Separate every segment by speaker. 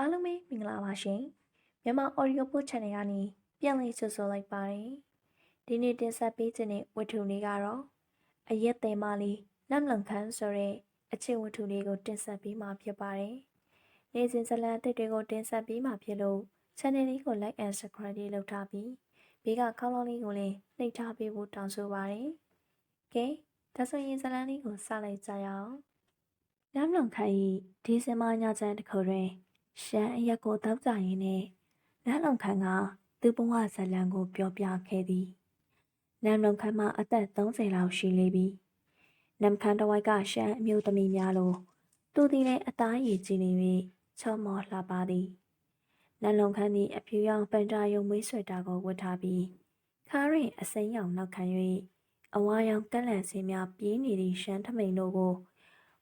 Speaker 1: အားလုံးပဲမင်္ဂလာပါရှင်မြန်မာ Audio Book Channel ကနေပြန်လည်ကြိုဆိုလိုက်ပါတယ်ဒီနေ့တင်ဆက်ပေးခြင်းတဲ့ဝတ္ထုလေးကတော့အရက်သိမ်းမလေးနမ်လုံခန်းဆိုတဲ့အချစ်ဝတ္ထုလေးကိုတင်ဆက်ပေးမှာဖြစ်ပါတယ်နေ့စဉ်ဇလံအသစ်တွေကိုတင်ဆက်ပေးမှာဖြစ်လို့ channel လေးကို like and subscribe လေးလုပ်ထားပြီးဘေးကခေါင်းလောင်းလေးကိုလည်းနှိပ်ထားပေးဖို့တောင်းဆိုပါတယ်ကဲဒါဆိုရင်ဇလံလေးကိုစလိုက်ကြရအောင်နမ်လုံခန်းဤဒီဇင်ဘာညချမ်းတစ်ခုတွင် ရှမ်းအရက်ကိုတောက်ကြရင်နဲ့နန်းလုံခန်းကသူ့ဘဝဇလံကိုပြောပြခဲ့သည်နန်းလုံခန်းမှာအသက်30လောက်ရှိလေပြီနမ်ခန်းတစ်ဝိုက်ကရှမ်းအမျိုးသမီးများလိုသူသည်လည်းအသားရည်ကြည်နေ၍ချောမောလှပါသည်နန်းလုံခန်းသည်အဖြူရောင်ပန်တာယုံမွေးဆွဲတာကိုဝတ်ထားပြီးခါရင်အစိမ်းရောင်နောက်ခံ၍အဝါရောင်ကက်လန့်စင်းများပြေးနေသည့်ရှမ်းထမိန်တို့ကို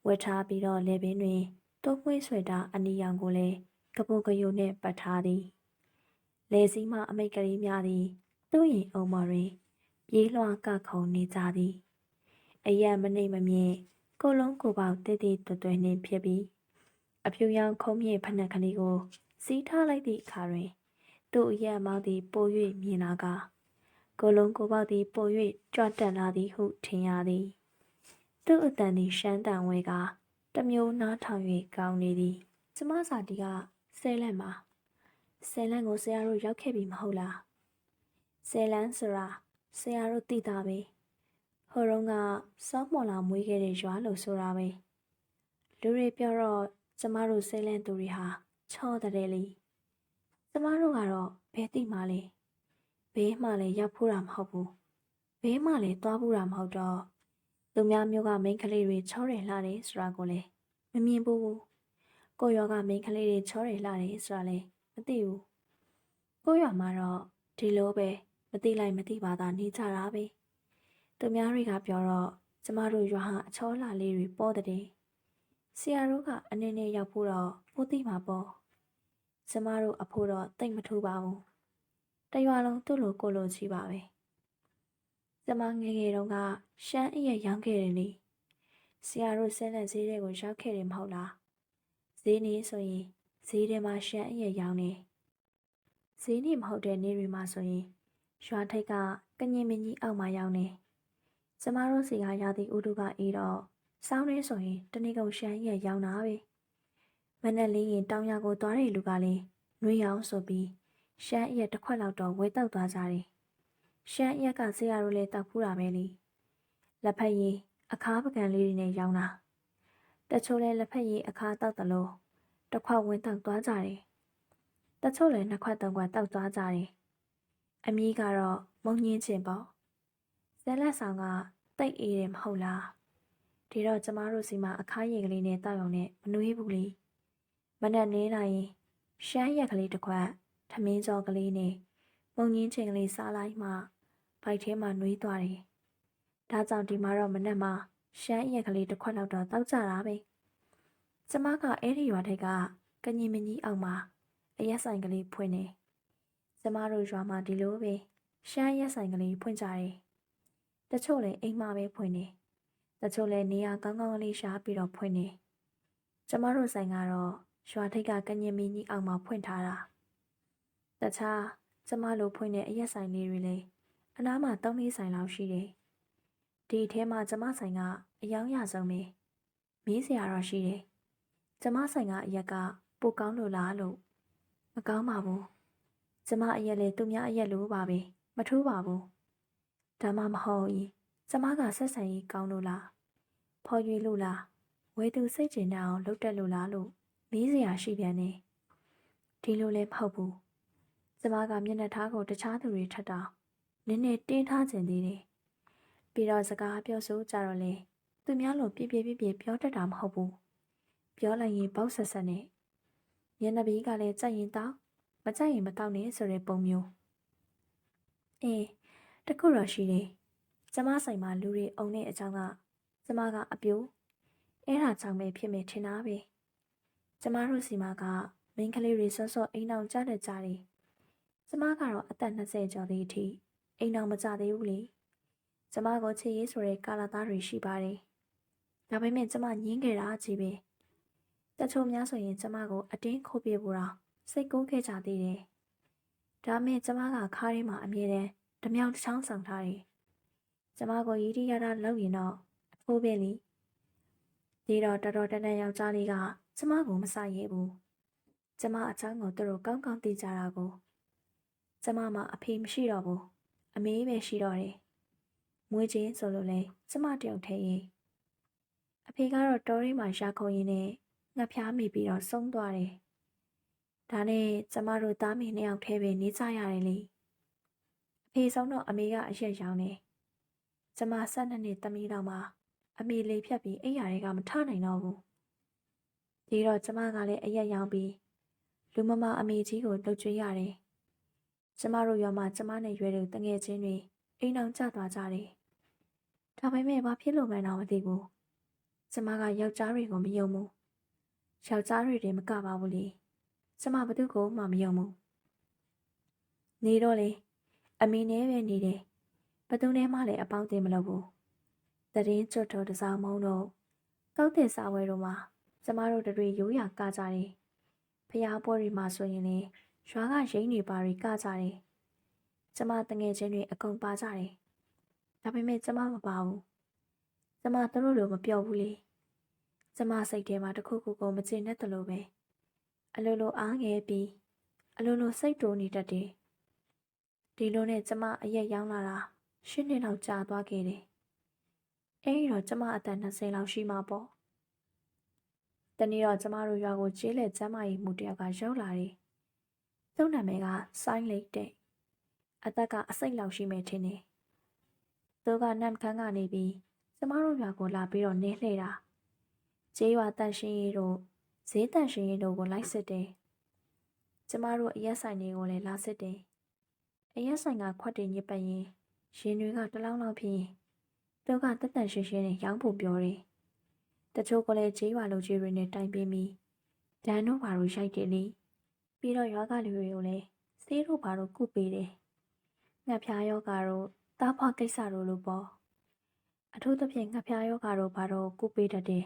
Speaker 1: ဝတ်ထားပြီးတော့လေပင်တွင် တိုးမွေးဆွဲတာအနီရောင်ကိုလည်းကပုတ်ကယုံနှင့်ပတ်ထားသည်လေစည်းမှအမိတ်ကလေးများသည် သူ့ရင်အုံမော်တွင်ပြေးလွှားကခုံနေကြသည်အယံမနှိမ့်မမြင့်ကိုလုံးကိုပေါက်တည်တည်တွယ်တွယ်နှင့်ဖြစ်ပြီးအဖြူရောင်ခုံးမြင့်ဖက်နှက်ကလေးကိုစီးထားလိုက်သည့်အခါတွင် သူ့အယံမောင်းသည်ပို၍မြင်လာကကိုလုံးကိုပေါက်သည်ပို၍ကြွတက်လာသည်ဟုထင်ရသည် သူ့အတန်သည်ရှမ်းတန်ဝဲက တမျိုးနားထောင်၍ကောင်းနေသည်ကျမစာတီကဆယ်လန့်ပါဆယ်လန့်ကိုဆရာတို့ရောက်ခဲ့ပြီမဟုတ်လားဆယ်လန့်ဆိုတာဆရာတို့သိတာပဲဟိုတုန်းကစောမော်လာမွေးခဲ့တဲ့ရွာလို့ဆိုတာပဲလူတွေပြောတော့ကျမတို့ဆယ်လန့်သူတွေဟာချောတဲ့လေကျမတို့ကတော့ဘယ်သိမှလဲဘေးမှလည်းရောက်ဖို့တာမဟုတ်ဘူးဘေးမှလည်းသွားဖို့တာမဟုတ်တော့ သူများမျိုးကမိန်းကလေးတွေချောတယ်လှတယ်ဆိုတာကိုလည်းမမြင်ဘူးကိုရောကမိန်းကလေးတွေချောတယ်လှတယ်ဆိုတာလည်းမသိဘူးကိုရောမှာတော့ဒီလိုပဲမသိလိုက်မသိပါသာနေကြတာပဲသူများတွေကပြောတော့ကျမတို့ရွာဟာအချောလှလေးတွေပေါ်တဲ့ဆရာတို့ကအနည်းနဲ့ရောက်ဖို့တော့ပိုသိမှာပေါ့ကျမတို့အဖို့တော့တိတ်မထူပါဘူးတရွာလုံးသူ့လိုကိုလိုကြီးပါပဲ ကျမငယ်ငယ်တုန်းကရှမ်းအရက်ရောင်းခဲ့တယ်လေဆရာတို့ဆဲလက်ဈေးတွေကိုရောက်ခဲ့တယ်မဟုတ်လားဈေးနေဆိုရင်ဈေးထဲမှာရှမ်းအရက်ရောင်းနေဈေးနေမဟုတ်တဲ့နေ့တွေမှာဆိုရင်ရွာထိပ်ကကညင်မင်းကြီးအောက်မှာရောင်းနေကျမတို့စီကရာသီဥတုကအေးတော့စောင်းနေဆိုရင်တနေ့ကုန်ရှမ်းရက်ရောင်းတာပဲမနဲ့လေးရင်တောင်ရကိုသွားတဲ့လူကလည်းနှွေးရောင်ဆိုပြီးရှမ်းအရက်တစ်ခွက်လောက်တော့ဝဲတောက်သွားကြတယ် ရှမ်းအရက်ကဆေးရတို့လည်းတောက်ဖူးတာပဲလေလက်ဖက်ရည်အခါပကံလေးတွေနဲ့ရောင်းတာတချို့လည်းလက်ဖက်ရည်အခါတောက်တယ်လို့တစ်ခွက်ဝင်တောက်သွားကြတယ်။တချို့လည်းနှစ်ခွက်သုံးခွက်တောက်သွားကြတယ်။အမီးကတော့မုံညင်းချင်ပေါ့။ဇက်လက်ဆောင်ကတိတ်အေးတယ်မဟုတ်လား။ဒီတော့ကျမတို့စီမှာအခါရည်ကလေးနဲ့တောက်ရုံနဲ့မနှွေးဘူးလေ။မနက်နေလိုက်ရင်ရှမ်းရက်ကလေးတစ်ခွက်ထမင်းကြောကလေးနဲ့မုံညင်းချင်ကလေးစားလိုက်မှ ဘိုက်ထဲမှာနှွေးသွားတယ်။ဒါကြောင့်ဒီမှာတော့မနက်မှာရှမ်းရက်ကလေးတစ်ခွက်လောက်တော့တောက်ကြတာပဲ။ကျမကအဲ့ဒီရွာထိပ်ကကညင်မကြီးအောက်မှာအရက်ဆိုင်ကလေးဖွင့်နေ။ကျမတို့ရွာမှာဒီလိုပဲရှမ်းရက်ဆိုင်ကလေးဖွင့်ကြတယ်။တချို့လည်းအိမ်မှာပဲဖွင့်နေ။တချို့လည်းနေရာကောင်းကောင်းလေးရှားပြီးတော့ဖွင့်နေ။ကျမတို့ဆိုင်ကတော့ရွာထိပ်ကကညင်မကြီးအောက်မှာဖွင့်ထားတာ။တခြားကျမလိုဖွင့်တဲ့အရက်ဆိုင်လေးတွေလည်း အနားမှာတောင်းလေးဆိုင်လောက်ရှိတယ်။ဒီထဲမှာကျမဆိုင်ကအယောင်ရဆုံးပဲ။မီးစရာတော့ရှိတယ်။ကျမဆိုင်ကအရက်ကပိုကောင်းလို့လားလို့မကောင်းပါဘူး။ကျမအရက်လေသူများအရက်လိုပါပဲ။မထူးပါဘူး။ဒါမှမဟုတ်ရင်ကျမကဆက်ဆံရေးကောင်းလို့လား။ဖော်ရွေလို့လား။ဝဲသူစိတ်ကျင်အောင်လုပ်တက်လို့လားလို့မီးစရာရှိပြန်နေ။ဒီလိုလည်းမဟုတ်ဘူး။ကျမကမျက်နှာထားကိုတခြားသူတွေထက်တော့ နည်းနည်းတင်းထားခြင်းသေးတယ်။ပြီးတော့စကားပြောဆိုကြတော့လေသူများလိုပြပြပြပြပြောတတ်တာမဟုတ်ဘူး။ပြောလိုက်ရင်ပေါက်ဆက်ဆက်နဲ့ညနေဘီကလည်းကြိုက်ရင်တောက်မကြိုက်ရင်မတောက်နဲ့ဆိုတဲ့ပုံမျိုး။အေးတခုတော့ရှိတယ်။ကျမဆိုင်မှာလူတွေအုံတဲ့အကြောင်းကကျမကအပြိုအဲ့ဒါကြောင့်ပဲဖြစ်မယ်ထင်တာပဲ။ကျမတို့စီမှာကမိန်းကလေးတွေစောစောအိမ်အောင်ကြတဲ့ကြတယ်။ကျမကတော့အသက်20ကျော်သည့်အထိ အိမ်အောင်မကြသေးဘူးလေကျမကိုချစ်ရေးဆိုတဲ့ကာလာသားတွေရှိပါတယ်ဒါပေမဲ့ကျမညင်းခဲ့တာကြီးပဲတချို့များဆိုရင်ကျမကိုအတင်းခိုးပြဖို့တော့စိတ်ကူးခဲ့ကြသေးတယ်။ဒါမဲ့ကျမကခါးထဲမှာအမြဲတမ်းဓမြောင်တစ်ချောင်းဆောင်ထားတယ်။ကျမကိုရည်ရည်ရတာလုပ်ရင်တော့အဖိုးပဲလीဒီတော့တော်တော်တန်တန်ယောက်ျားလေးကကျမကိုမဆိုင်ရဘူး။ကျမအချောင်းကိုသူတို့ကောင်းကောင်းသိကြတာကိုကျမမှအဖေမရှိတော့ဘူး။ အမေပဲရှိတော့တယ်။မွေးချင်းဆိုလို့လဲကျမတယောက်တည်းရင်အဖေကတော့တော်ရင်းမှာရှာခုံရင်းနဲ့ငှက်ဖျားမိပြီးတော့ဆုံးသွားတယ်။ဒါနဲ့ကျမတို့သားမိနှစ်ယောက်တည်းပဲနေကြရတယ်လေ။အဖေဆုံးတော့အမေကအရက်ရောင်းတယ်။ကျမ၁၂နှစ်သမီးတော်မှာအမေလေးဖြတ်ပြီးအိယာတွေကမထနိုင်တော့ဘူး။ဒီတော့ကျမကလည်းအရက်ရောင်းပြီးလူမမအမေကြီးကိုလှုပ်ကြွေးရတယ်။ ကျမတို့ရွာမှာကျမနဲ့ရွယ်တဲ့တငယ်ချင်းတွေအိမ်အောင်ကျသွားကြတယ်။ဒါပေမဲ့ဘာဖြစ်လို့မှန်းတော့မသိဘူး။ကျမကယောက်ျားတွေကိုမယုံဘူး။ယောက်ျားတွေတည်းမကပါဘူးလေ။ကျမဘသူ့ကိုမှမယုံဘူး။နေတော့လေအမေနဲ့ပဲနေတယ်။ဘသူနဲ့မှလည်းအပေါင်းအသင်းမလုပ်ဘူး။တရင်ကျွတ်တော်တစားမုံတော့ကောက်တဲ့စာဝဲတို့မှာကျမတို့တွေရိုးရာကကြတယ်။ဖျားပွဲတွေမှာဆိုရင်လေ ရွာကရိန်းတွေပါတွေကကြတယ်။ကျမတငယ်ချင်းတွေအကုန်ပါကြတယ်။ဒါပေမဲ့ကျမမပါဘူး။ကျမသူတို့လိုမပြောဘူးလေ။ကျမစိတ်ထဲမှာတခုခုကိုမချင်တဲ့တလို့ပဲ။အလိုလိုအားငယ်ပြီးအလိုလိုစိတ်တိုးနေတတ်တယ်။ဒီလိုနဲ့ကျမအရက်ရောင်းလာတာရှင်းနှစ်လောက်ကြာသွားခဲ့တယ်။အဲဒီတော့ကျမအသက်20လောက်ရှိမှာပေါ့။တနေ့တော့ကျမတို့ရွာကိုကျေးလက်ကျမ်းမာရေးမှုတယောက်ကရောက်လာတယ်။ သူ့နာမည်ကဆိုင်းလိတ်တဲ့အသက်ကအစိတ်လောက်ရှိမယ်ထင်တယ်။သူကနမ်ခန်းကနေပြီးကျမတို့ရွာကိုလာပြီးတော့နေလှည့်တာ။ကျေးရွာတန်ရှင်းရေးတို့ဈေးတန်ရှင်းရေးတို့ကိုလိုက်စစ်တယ်။ကျမတို့အရက်ဆိုင်တွေကိုလည်းလာစစ်တယ်။အရက်ဆိုင်ကခွက်တင်ညစ်ပတ်ရင်ရင်တွေကတလောင်းလောက်ဖြစ်ရင်သူကတက်တန်ရှင်းရှင်းနဲ့ရောင်းဖို့ပြောတယ်။တချို့ကလည်းကျေးရွာလူကြီးတွေနဲ့တိုင်ပင်ပြီးဒန်တို့ဘာလို့ရိုက်တယ်လေ။ ပြီးတော့ရွာကလူတွေကိုလည်းဆေးတို့ဘာလို့ကုပေးတယ်။ငှက်ဖျားယောဂါတို့တားဖွားကိစ္စတို့လိုပေါ့။အထူးသဖြင့်ငှက်ဖျားယောဂါတို့ဘာလို့ကုပေးတတ်တယ်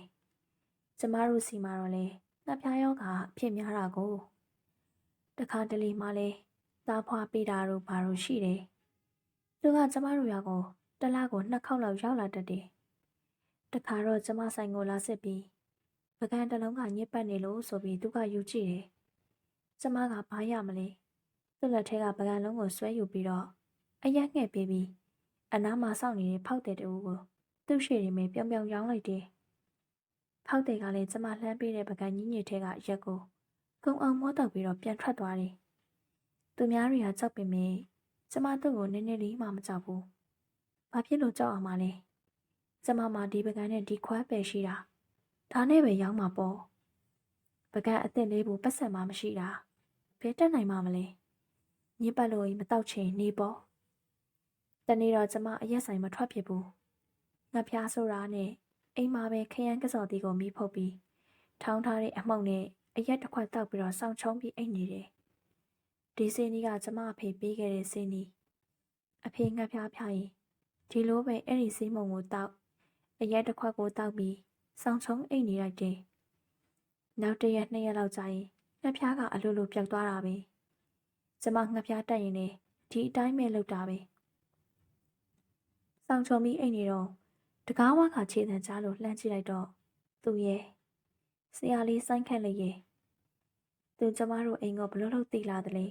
Speaker 1: ။ကျမတို့စီမှာတော့လေငှက်ဖျားယောဂါအဖြစ်များတာကိုတခါတလေမှလည်းတားဖွားပေးတာတို့ဘာလို့ရှိတယ်။သူကကျမတို့ရွာကိုတစ်လကိုနှစ်ခေါက်လောက်ရောက်လာတတ်တယ်။တခါတော့ကျမဆိုင်ကိုလာစစ်ပြီးပကံတစ်လုံးကညစ်ပတ်နေလို့ဆိုပြီးသူကယူကြည့်တယ်။ ကျမကဘာရမလဲ။သူ့လက်ထဲကပကံလုံးကိုဆွဲယူပြီးတော့အရက်ငှဲ့ပေးပြီးအနားမှာစောင့်နေတဲ့ဖောက်တဲ့တူကိုသူ့ရှေ့ရင်ပဲပြောင်ပြောင်ရောင်းလိုက်တယ်။ဖောက်တဲ့ကလည်းကျမလှမ်းပေးတဲ့ပကံကြီးညစ်ထဲကရက်ကိုကုံအောင်မောတော့ပြီးတော့ပြန်ထွက်သွားတယ်။သူများတွေကကြောက်ပေမဲ့ကျမသူ့ကိုနည်းနည်းလေးမှမကြောက်ဘူး။ဘာဖြစ်လို့ကြောက်အောင်မလဲ။ကျမမှဒီပကံနဲ့ဒီခွဲပဲရှိတာ။ဒါနဲ့ပဲရောင်းမှာပေါ့။ပကံအစ်စ်လေးဘူးပတ်စံမှမရှိတာ။ ဘယ်တက်နိုင်မှမလဲ။ညစ်ပတ်လို့မတောက်ချင်နေပေါ့။တနေ့တော့ကျမအရက်ဆိုင်မထွက်ဖြစ်ဘူး။ငါဖျားဆိုတာနဲ့အိမ်မှာပဲခရမ်းကစော်တီကိုမီးဖုတ်ပြီးထောင်းထားတဲ့အမှုန့်နဲ့အရက်တစ်ခွက်တောက်ပြီးတော့စောင်းချုံပြီးအိတ်နေတယ်။ဒီစင်းကြီးကကျမအဖေပေးခဲ့တဲ့စင်းကြီး။အဖေငှက်ဖျားဖျားရင်ဒီလိုပဲအဲ့ဒီစင်းမုံကိုတောက်အရက်တစ်ခွက်ကိုတောက်ပြီးစောင်းချုံအိတ်နေလိုက်တယ်။နောက်တစ်ရက်နှစ်ရက်လောက်ကြာရင် ငှက်ဖျားကအလိုလိုပျောက်သွားတာပဲ။ကျမငှက်ဖျားတက်ရင်လည်းဒီအတိုင်းပဲလုပ်တာပဲ။စောင်းချုံပြီးအိတ်နေတော့တကားဝါခခြေတံကြားလို့လှမ်းကြည့်လိုက်တော့သူရဲ့ဆရာလေးစိုင်းခန့်လေးရဲ့သူကျမတို့အိမ်ကဘလို့လို့တည်လာတယ်လေ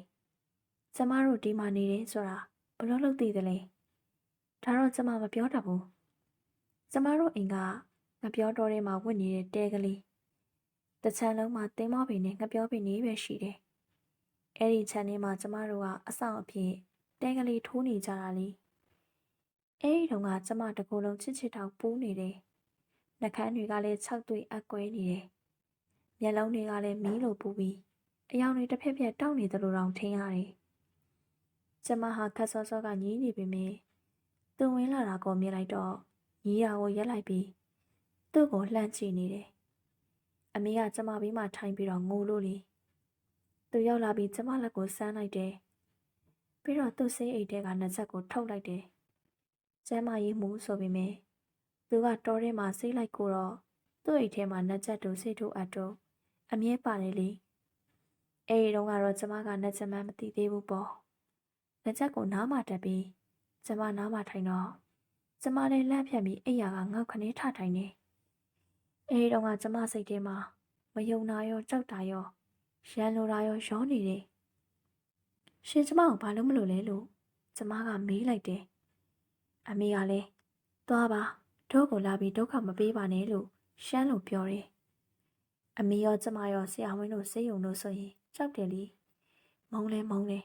Speaker 1: ကျမတို့ဒီမှာနေတယ်ဆိုတာဘလို့လို့တည်တယ်လေဒါတော့ကျမမပြောတတ်ဘူးကျမတို့အိမ်ကငပြောတော်ထဲမှာဝတ်နေတဲ့တဲကလေး တချမ်းလုံးမှာတင်းမောပင်နဲ့ငပြောပင်လေးပဲရှိတယ်အဲ့ဒီခြံထဲမှာကျမတို့ကအဆောင်အဖြစ်တဲကလေးထိုးနေကြတာလေအဲ့ဒီတုန်းကကျမတကူလုံးချစ်ချစ်တောက်ပူးနေတယ်နှကန်းတွေကလည်း၆တွေ့အကွဲနေတယ်မျက်လုံးတွေကလည်းမီးလိုပူပြီးအယောင်တွေတစ်ဖက်ဖက်တောက်နေသလိုတောင်ထင်ရတယ်။ကျမဟာခက်စောစောကညီးနေပေမဲ့သူဝင်လာတာကိုမြင်လိုက်တော့ညီးတာကိုရက်လိုက်ပြီးသူ့ကိုလှမ်းကြည့်နေတယ်။ အမေကကျမဘေးမှာထိုင်ပြီးတော့ငိုလို့လေ။သူရောက်လာပြီးကျမလက်ကိုဆန်းလိုက်တယ်။ပြီးတော့သူ့ဆေးအိတ်ထဲကနှစ်ချက်ကိုထုတ်လိုက်တယ်။ကျမရေးမှုဆိုပေမဲ့သူကတော်ထဲမှာဆေးလိုက်ကိုတော့သူ့အိတ်ထဲမှာနှစ်ချက်တူဆေးထိုးအပ်တော့အမြဲပါတယ်လေအဲ့ဒီတော့ကတော့ကျမကနှစ်ချက်မှမသိသေးဘူးပေါ့နှစ်ချက်ကိုနားမတက်ပြီးကျမနားမထိုင်တော့ကျမလည်းလန့်ဖြတ်ပြီးအိယာကငေါက်ခနေထထိုင်နေ အဲ့ဒီတော့ကကျမစိတ်ထဲမှာမယုံနာရောကြောက်တာရောရန်လိုတာရောရောနေတယ်ရှင်ကျမကိုဘာလို့မလို့လဲလို့ကျမကမေးလိုက်တယ်အမေကလည်းသွားပါတို့ကိုလာပြီးဒုက္ခမပေးပါနဲ့လို့ရှမ်းလို့ပြောတယ်အမေရောကျမရောဆရာဝန်တို့စေယုံတို့ဆိုရင်ကြောက်တယ်လीမုံလဲမုံလဲ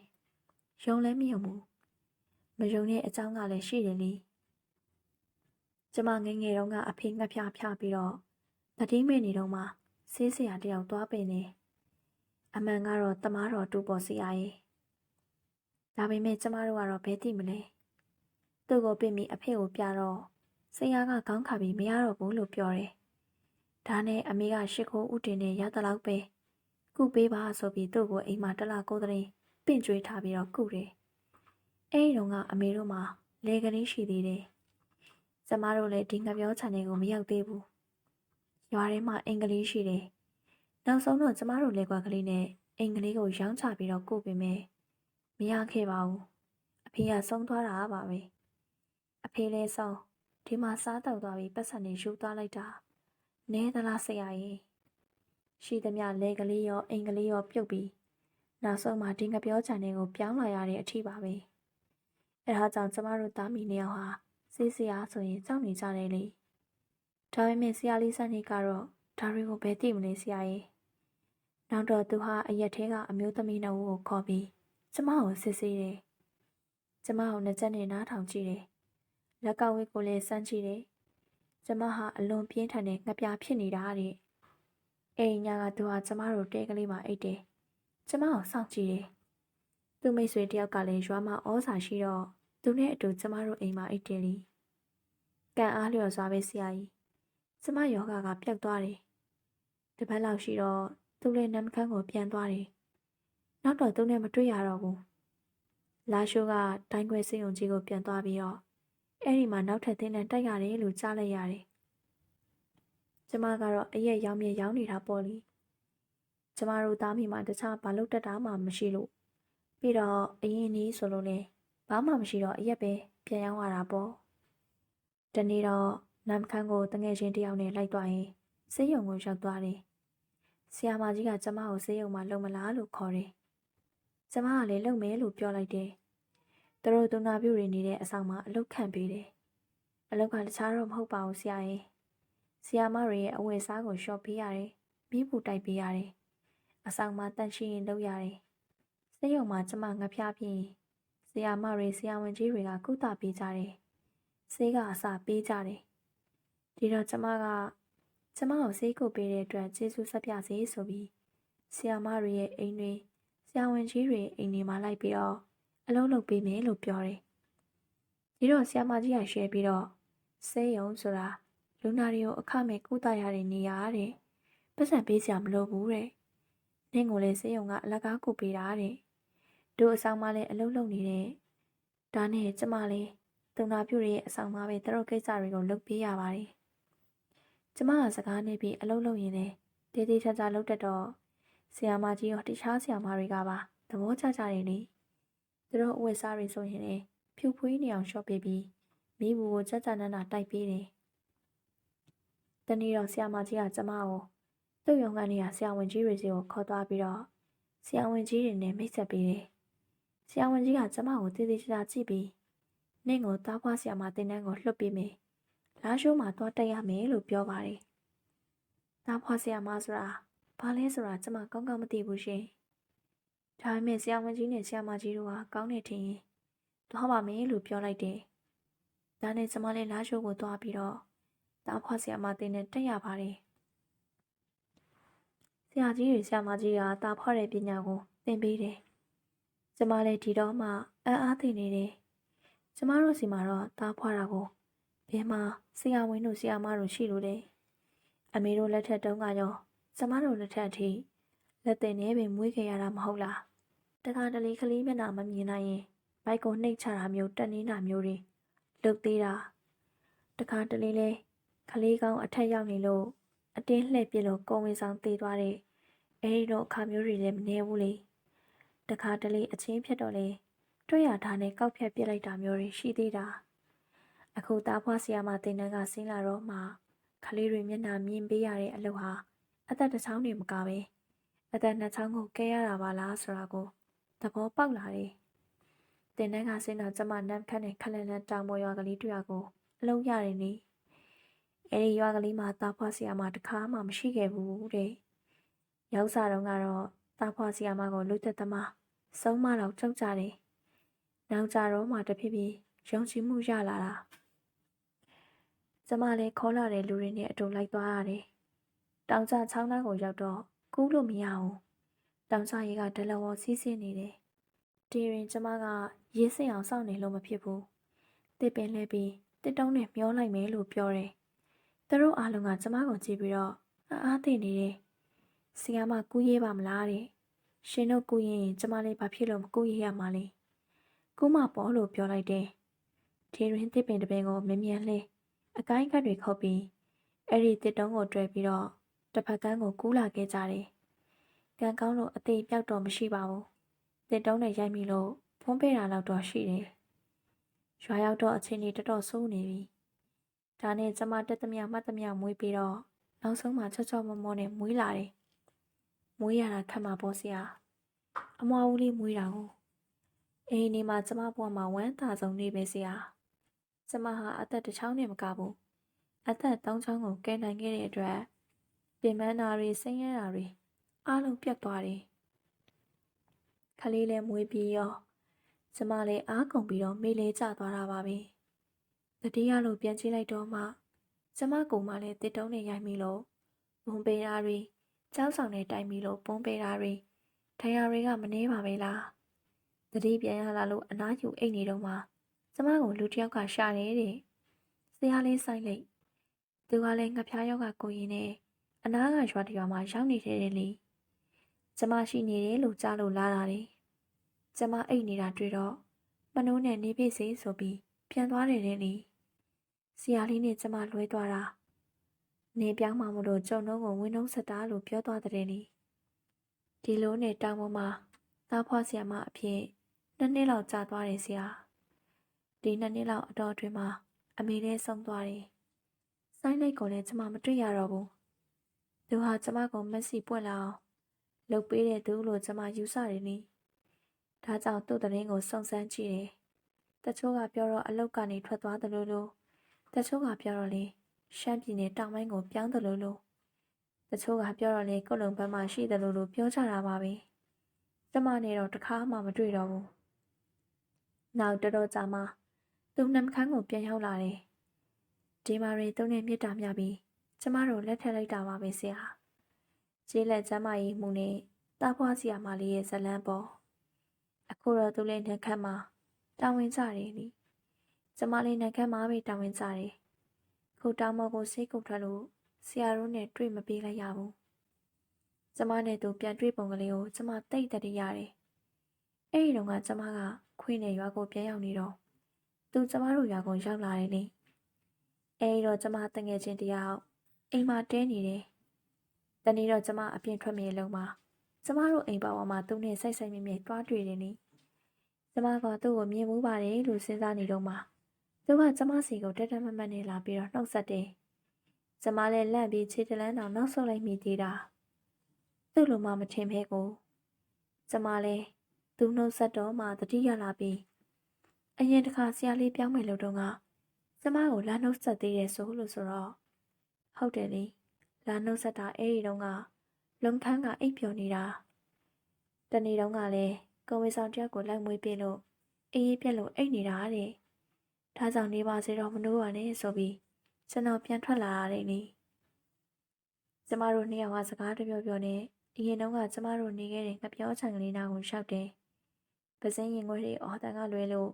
Speaker 1: ယုံလဲမယုံဘူးမယုံတဲ့အကြောင်းကလည်းရှိတယ်လीကျမငယ်ငယ်တုန်းကအဖေငှက်ဖျားဖျားပြီးတော့ တတိမေနေတော့မှဆေးဆရာတယောက်သွားပင်နေအမှန်ကတော့တမားတော်တူပေါ်ဆရာကြီးဒါပေမဲ့ကျမတို့ကတော့ဘယ်သိမလဲသူ့ကိုပြင်ပြီးအဖေကိုပြတော့ဆရာကခေါင်းခါပြီးမရတော့ဘူးလို့ပြောတယ်ဒါနဲ့အမေကရှ िख ိုးဥတင်နဲ့ရတလောက်ပဲကုပေးပါဆိုပြီးသူ့ကိုအိမ်မှာတလကိုယ်တရင်ပင့်ကြွေးထားပြီးတော့ကုတယ်အဲ့ဒီတော့ကအမေတို့မှာလေကလေးရှိသေးတယ်ကျမတို့လည်းဒီငပြောချန်တွေကိုမရောက်သေးဘူး ရွာထဲမှာအင်္ဂလိပ်ရှိတယ်နောက်ဆုံးတော့ကျမတို့လက်ကွက်ကလေးနဲ့အင်္ဂလိပ်ကိုရောင်းချပြီးတော့ကုပေးမယ်မရခဲ့ပါဘူးအဖေကဆုံးသွားတာပါပဲအဖေလည်းဆုံးဒီမှာစားတော့သွားပြီးပတ်စံနေယူသွားလိုက်တာနဲသလားဆရာကြီးရှိသမျှလေကလေးရောအင်္ဂလိပ်ရောပြုတ်ပြီးနောက်ဆုံးမှဒီငပြောချန်တွေကိုပြောင်းလာရတဲ့အထိပါပဲအဲဒါကြောင့်ကျမတို့သားမိနှစ်ယောက်ဟာစေးစရာဆိုရင်ကြောက်နေကြတယ်လေ ဒါပေမဲ့ဆရာလေးစနေကတော့ဒါတွေကိုဘယ်သိမလဲဆရာကြီးနောက်တော့သူဟာအရက်ထဲကအမျိုးသမီးနှုတ်ကိုခေါ်ပြီးကျမကိုစစ်ဆေးတယ်ကျမကိုနှစ်ချက်နဲ့နားထောင်ကြည့်တယ်လက်ကဝိတ်ကိုလည်းစမ်းကြည့်တယ်ကျမဟာအလွန်ပြင်းထန်တဲ့ငပြဖြစ်နေတာတဲ့အိမ်ညာကသူဟာကျမတို့တဲကလေးမှာအိတ်တယ်ကျမကိုစောင့်ကြည့်တယ်သူမိတ်ဆွေတယောက်ကလည်းရွာမှာဩစာရှိတော့သူနဲ့အတူကျမတို့အိမ်မှာအိတ်တယ်လीကံအားလျော်စွာပဲဆရာကြီး ကျမယောဂကပြတ်သွားတယ်တပတ်လောက်ရှိတော့သူလည်းနမ်ခန်းကိုပြန်သွားတယ်နောက်တော့သူနဲ့မတွေ့ရတော့ဘူးလာရှိုးကတိုင်းခွဲစေုံကြီးကိုပြန်သွားပြီးတော့အဲ့ဒီမှာနောက်ထပ်သင်းနဲ့တိုက်ရတယ်လို့ကြားလိုက်ရတယ်။ကျမကတော့အရက်ရောင်းမြရောင်းနေတာပေါ့လေ။ကျမတို့သားမိမှာတခြားဘာလို့တက်တာမှမရှိလို့ပြီးတော့အရင်နီးဆိုလို့လေဘာမှမရှိတော့အရက်ပဲပြန်ရောင်းရတာပေါ့။တနေ့တော့ နမ်ခန်းကိုတငယ်ချင်းတယောက်နဲ့လိုက်သွားရင်ဆေးရုံကိုရောက်သွားတယ်။ဆရာမကြီးကကျမကိုဆေးရုံမှာလုံမလားလို့ခေါ်တယ်။ကျမကလည်းလုံမယ်လို့ပြောလိုက်တယ်။သူတို့သူနာပြုတွေနေတဲ့အဆောင်မှာအလုပ်ခံပေးတယ်။အလုပ်ကတခြားတော့မဟုတ်ပါဘူးဆရာရဲ့။ဆရာမတွေရဲ့အဝတ်စားကိုရှော့ပေးရတယ်။မိဖို့တိုက်ပေးရတယ်။အဆောင်မှာတန့်ရှင်းရင်လုပ်ရတယ်။စိတ်ယုံမှာကျမငဖျားပြီးဆရာမတွေဆရာဝန်ကြီးတွေကကုသပေးကြတယ်။ဆေးကအစာပေးကြတယ်။ ဒီတော့ကျမကကျမကိုဆေးကုပေးတဲ့အတွက်ကျေးဇူးဆက်ပြစေဆိုပြီးဆရာမတွေရဲ့အိမ်တွေဆရာဝန်ကြီးတွေအိမ်တွေမှာလိုက်ပြီးတော့အလုံးလုပ်ပေးမယ်လို့ပြောတယ်။ဒီတော့ဆရာမကြီးကရှယ်ပြီးတော့ဆေးရုံဆိုတာလူနာတွေကိုအခမဲ့ကုသရတဲ့နေရာတဲ့။ပတ်စံပေးစရာမလိုဘူးတဲ့။နင့်ကိုလည်းဆေးရုံကအလကားကုပေးတာတဲ့။တို့အဆောင်မလည်းအလုံးလုံးနေတဲ့။ဒါနဲ့ကျမလည်းသူနာပြုရဲ့အဆောင်မှာပဲသူတို့ကိစ္စတွေကိုလုပ်ပေးရပါတယ်။ ကျမကစကားနေပြီးအလုံးလုံးရင်လည်းတေးသေးချာချာလုပ်တတ်တော့ဆရာမကြီးရောတခြားဆရာမတွေကပါသဘောကျကြတယ်လေ။သူတို့အဝတ်စားတွေဆိုရင်လည်းဖြူဖွေးနေအောင်ရှော့ပေးပြီးမိဘူးကိုကြကြနနတိုက်ပေးတယ်။တနေ့တော့ဆရာမကြီးကကျမကိုသူ့ရုံကနေကဆရာဝန်ကြီးတွေစီကိုခေါ်သွားပြီးတော့ဆရာဝန်ကြီးတွေနဲ့မိတ်ဆက်ပေးတယ်။ဆရာဝန်ကြီးကကျမကိုတည်တည်ချာချာကြည့်ပြီးနင့်ကိုတားဖွားဆရာမတင်တန်းကိုလွှတ်ပေးမယ်။ လာရှိုးမှာသွားတက်ရမယ်လို့ပြောပါတယ်။တားဖွားဆရာမဆိုတာဘာလဲဆိုတာကျမကောင်းကောင်းမသိဘူးရှင်။ဒါပေမဲ့ဆရာဝန်ကြီးနဲ့ဆရာမကြီးတို့ကကောင်းနေထင်ရင်သွားပါမယ်လို့ပြောလိုက်တယ်။ဒါနဲ့ကျမလည်းလာရှိုးကိုသွားပြီးတော့တားဖွားဆရာမတင်နဲ့တက်ရပါတယ်။ဆရာကြီးတွေဆရာမကြီးကတားဖွားတဲ့ပညာကိုသင်ပေးတယ်။ကျမလည်းဒီတော့မှအံ့အားသင်နေတယ်။ကျမတို့စီမှာတော့တားဖွားတာကို ဘယ်မှာဆရာဝန်တို့ဆရာမတို့ရှိလို့လဲ။အမေတို့လက်ထက်တုန်းကရောကျမတို့လက်ထက်အထိလက်တင်နဲ့ပင်မွေးခဲ့ရတာမဟုတ်လားတခါတလေကလေးမျက်နှာမမြင်နိုင်ရင်ဘိုက်ကိုနှိပ်ချတာမျိုးတက်နေတာမျိုးတွေလုပ်သေးတာတခါတလေလဲကလေးကောင်းအထက်ရောက်နေလို့အတင်းလှည့်ပြလို့ကုံဝင်ဆောင်သေးသွားတဲ့အဲဒီလိုအခါမျိုးတွေလည်းမနေဘူးလေတခါတလေအချင်းဖြစ်တော့လေတွေ့ရတာနဲ့ကောက်ဖြတ်ပစ်လိုက်တာမျိုးတွေရှိသေးတာ အခုသားဖွားဆရာမတင်တန်းကဆင်းလာတော့မှခလေးတွေမျက်နှာမြင်ပေးရတဲ့အလုပ်ဟာအသက်တစ်ချောင်းတွေမကပဲအသက်နှစ်ချောင်းကိုကဲရတာပါလားဆိုတာကိုသဘောပေါက်လာတယ်တင်တန်းကဆင်းတော့ကျမနမ်းခတ်နဲ့ခက်လက်လက်တောင်ပေါ်ရွာကလေးတွေ့ရကိုအလုံးရတယ်နေအဲဒီရွာကလေးမှာသားဖွားဆရာမတစ်ခါမှမရှိခဲ့ဘူးတဲ့ရောက်စားတော့ကတော့တာဖွာဆီယာမကိုလူသက်သမားဆုံးမတော့ကြောက်ကြတယ်။နောက်ကြတော့မှတဖြည်းဖြည်းယုံကြည်မှုရလာတာ။ ကျမလည်းခေါ်လာတဲ့လူတွေနဲ့အတူလိုက်သွားရတယ်။တောင်ကျချောင်းသားကိုရောက်တော့ကူးလို့မရဘူး။တောင်ကျရေကဒလဝစီးဆင်းနေတယ်။ဒီရင်ကျမကရေးစင်အောင်စောင့်နေလို့မဖြစ်ဘူး။တစ်ပင်လဲပြီးတစ်တုံးနဲ့မျောလိုက်မယ်လို့ပြောတယ်။သူတို့အားလုံးကကျမကိုကြည့်ပြီးတော့အားသိနေတယ်။ဆီယာမကူးရေးပါမလားတဲ့ရှင်တို့ကူးရင်ကျမလေးဘာဖြစ်လို့မကူးရေးရမှာလဲကူးမပေါ်လို့ပြောလိုက်တယ်ဒီရင်တစ်ပင်တစ်ပင်ကိုမမြင်လဲ အကိုင်းကတ်တွေခုတ်ပြီးအဲ့ဒီတစ်တုံးကိုတွေ့ပြီးတော့တစ်ဖက်ကန်းကိုကူးလာခဲ့ကြတယ်ကံကောင်းလို့အသေးပြောက်တော့မရှိပါဘူးတစ်တုံးနဲ့ရိုက်မိလို့ဖုံးပေးတာတော့တော့ရှိတယ်ရွာရောက်တော့အချိန်ကြီးတော်တော်ဆိုးနေပြီဒါနဲ့ကျမတက်သမျှမှတ်သမျှမွေးပြီးတော့နောက်ဆုံးမှချောချောမောမောနဲ့မွေးလာတယ်မွေးရတာခက်မှာပေါ့ဆရာအမွားဦးလေးမွေးတာကိုအိမ်နေမှာကျမဘွားမှာဝမ်းသာဆုံးနေပဲဆရာ ကျမဟာအသက်တစ်ချောင်းနဲ့မကဘူးအသက်သုံးချောင်းကိုကဲနိုင်ခဲ့တဲ့အတွက်ပြင်ပန်းတာတွေဆင်းရဲတာတွေအားလုံးပြတ်သွားတယ်ခလေးလည်းမွေးပြီးရောကျမလည်းအားကုန်ပြီးတော့မေးလေးကျသွားတာပါပဲတတိယလိုပြန်ကြည့်လိုက်တော့မှကျမကူမှလည်းတစ်တုံးနဲ့ရိုက်မိလို့မုံပေးတာတွေကျောင်းဆောင်နဲ့တိုင်ပြီးလို့ပုံးပေးတာတွေထရာတွေကမနှေးပါပဲလားတတိပြန်ရလာလို့အနားယူအိတ်နေတော့မှ ကျမကိုလူတစ်ယောက်ကရှာတယ်တဲ့ဆရာလေးဆိုင်လိုက်သူကလည်းငါဖျားယောက်ကကိုရင်နဲ့အနားကရွာတရွာမှာရောက်နေတယ်လေကျမရှိနေတယ်လို့ကြားလို့လာတာလေကျမအိတ်နေတာတွေ့တော့မနှိုးနဲ့နေပြစေဆိုပြီးပြန်သွားတယ်လေဆရာလေးနဲ့ကျမလွဲသွားတာနေပြောင်းမှမလို့ကြုံတော့ကိုဝင်းနှုံးစတာလို့ပြောသွားတဲ့လေဒီလိုနဲ့တောင်ပေါ်မှာသားဖွားဆရာမအဖြစ်နှစ်နှစ်လောက်ကြာသွားတယ်ဆရာ ဒီနှစ်နှစ်လောက်အတော်အတွင်းမှာအမေလည်းဆုံးသွားတယ်ဆိုင်းလိုက်ကိုလည်းကျမမတွေ့ရတော့ဘူးသူဟာကျမကိုမက်ဆီပွင့်လာအောင်လှုပ်ပေးတဲ့သူလို့ကျမယူဆတယ်နိဒါကြောင့်သူ့တရင်ကိုစုံစမ်းကြည့်တယ်တချို့ကပြောတော့အလုတ်ကနေထွက်သွားတယ်လို့လို့တချို့ကပြောတော့လေရှမ်းပြည်နယ်တောင်ပိုင်းကိုပြောင်းတယ်လို့လို့တချို့ကပြောတော့လေကုတ်လုံဘက်မှာရှိတယ်လို့လို့ပြောကြတာပါပဲကျမနဲ့တော့တခါမှမတွေ့တော့ဘူးနောက်တော်တော်ကြာမှ သူနှမ်ခန်းကိုပြန်ရောက်လာတယ်ဒီမာရီသူနဲ့မြစ်တာမြပြီးကျမတို့လက်ထက်လိုက်တာပါပဲဆရာကျေးလက်ကျမကြီးမှုနဲ့တားဖွားစီယာမလေးရဲ့ဇလန်းပေါ်အခုတော့သူလည်းနှက်ခတ်မှာတာဝန်ကြတယ်နိကျမလေးနှက်ခတ်မှာပဲတာဝန်ကြတယ်ခုတောင်မော်ကိုစိတ်ကုတ်ထွက်လို့ဆရာတို့နဲ့တွေ့မပေးလိုက်ရဘူး။ကျမနဲ့သူပြန်တွေ့ပုံကလေးကိုကျမတိတ်တရရတယ်။အဲ့ဒီတော့ကကျမကခွေးနဲ့ရွာကိုပြန်ရောက်နေတော့ သူကျမတို့ရွာကိုရောက်လာတယ်လေ။အဲ့ဒီတော့ကျမတငယ်ချင်းတယောက်အိမ်မှာတဲနေတယ်။တနေ့တော့ကျမအပြင်ထွက်မြေလုံးမှာကျမတို့အိမ်ပါဝါမှာသူနဲ့ဆိုင်ဆိုင်မြဲမြဲတွားတွေ့တယ်နိ။ကျမကသူ့ကိုမြင်မှုပါတယ်လို့စဉ်းစားနေတော့မှသူကကျမစီကိုတက်တက်မတ်မတ်နဲ့လာပြီးတော့နှုတ်ဆက်တယ်။ကျမလည်းလန့်ပြီးခြေတလန်းတောင်နောက်ဆုတ်လိုက်မိသေးတာ။သူ့လိုမှမထင်ပဲကို။ကျမလည်းသူနှုတ်ဆက်တော့မှတတိယလာပြီး အရင်တစ်ခါဆရာလေးပြောင်းမယ်လို့တော့ကကျမကိုလာနှုတ်ဆက်သေးတယ်ဆိုလို့ဆိုတော့ဟုတ်တယ်လေလာနှုတ်ဆက်တာအဲ့ဒီတော့ကလုံခန်းကအိပ်ပျော်နေတာ။တနေ့တုန်းကလည်းကိုဝေဆောင်တယောက်ကိုလိုက်မွေးပြလို့အေးအေးပြက်လို့အိပ်နေတာတဲ့။ဒါကြောင့်နေပါစေတော့မနိုးပါနဲ့ဆိုပြီးကျွန်တော်ပြန်ထွက်လာရတယ်နိကျမတို့နှစ်ယောက်ကစကားတပြောပြောနဲ့အရင်တုန်းကကျမတို့နေခဲ့တဲ့ငပြောချံကလေးနာကိုရှောက်တယ်ပစင်းရင်ခွေတွေအော်တန်ကလွဲလို့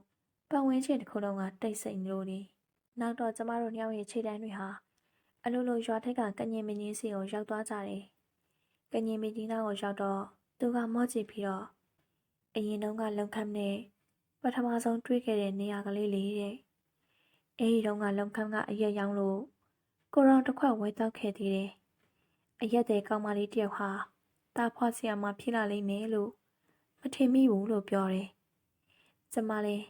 Speaker 1: ပတ်ဝန်းကျင်တစ်ခုလုံးကတိတ်ဆိတ်လို့နေနောက်တော့ကျမတို့နှစ်ယောက်ရဲ့ခြေတန်းတွေဟာအလိုလိုရွာထက်ကကညင်မင်းကြီးစီကိုရောက်သွားကြတယ်ကညင်မင်းကြီးနာကိုရောက်တော့သူကမော့ကြည့်ပြီးတော့အရင်တုန်းကလုံခမ်းနဲ့ပထမဆုံးတွေ့ခဲ့တဲ့နေရာကလေးလေးတဲ့အဲဒီတုန်းကလုံခမ်းကအရက်ရောင်းလို့ကိုရောင်တစ်ခွက်ဝဲတောက်ခဲ့သေးတယ်။အရက်တဲ့ကောင်မလေးတယောက်ဟာတသားဖွားဆီယာမှာဖြစ်လာလိမ့်မယ်လို့မထင်မိဘူးလို့ပြောတယ်။ကျမလည်း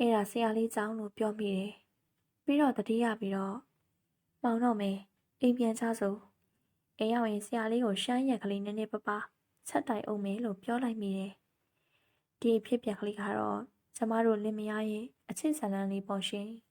Speaker 1: အဲ့ဒါဆရာလေးကြောင့်လို့ပြောမိတယ်။ပြီးတော့တတိယပြီးတော့မောင်တော့မယ်အိမ်ပြန်ချစို့အိမ်ရောက်ရင်ဆရာလေးကိုရှမ်းရက်ကလေးနည်းနည်းပါးပါးချက်တိုင်အောင်မယ်လို့ပြောလိုက်မိတယ်။ဒီအဖြစ်ပြက်ကလေးကတော့ကျမတို့လင်မယားရဲ့အချစ်ဆန္ဒလေးပေါ့ရှင်။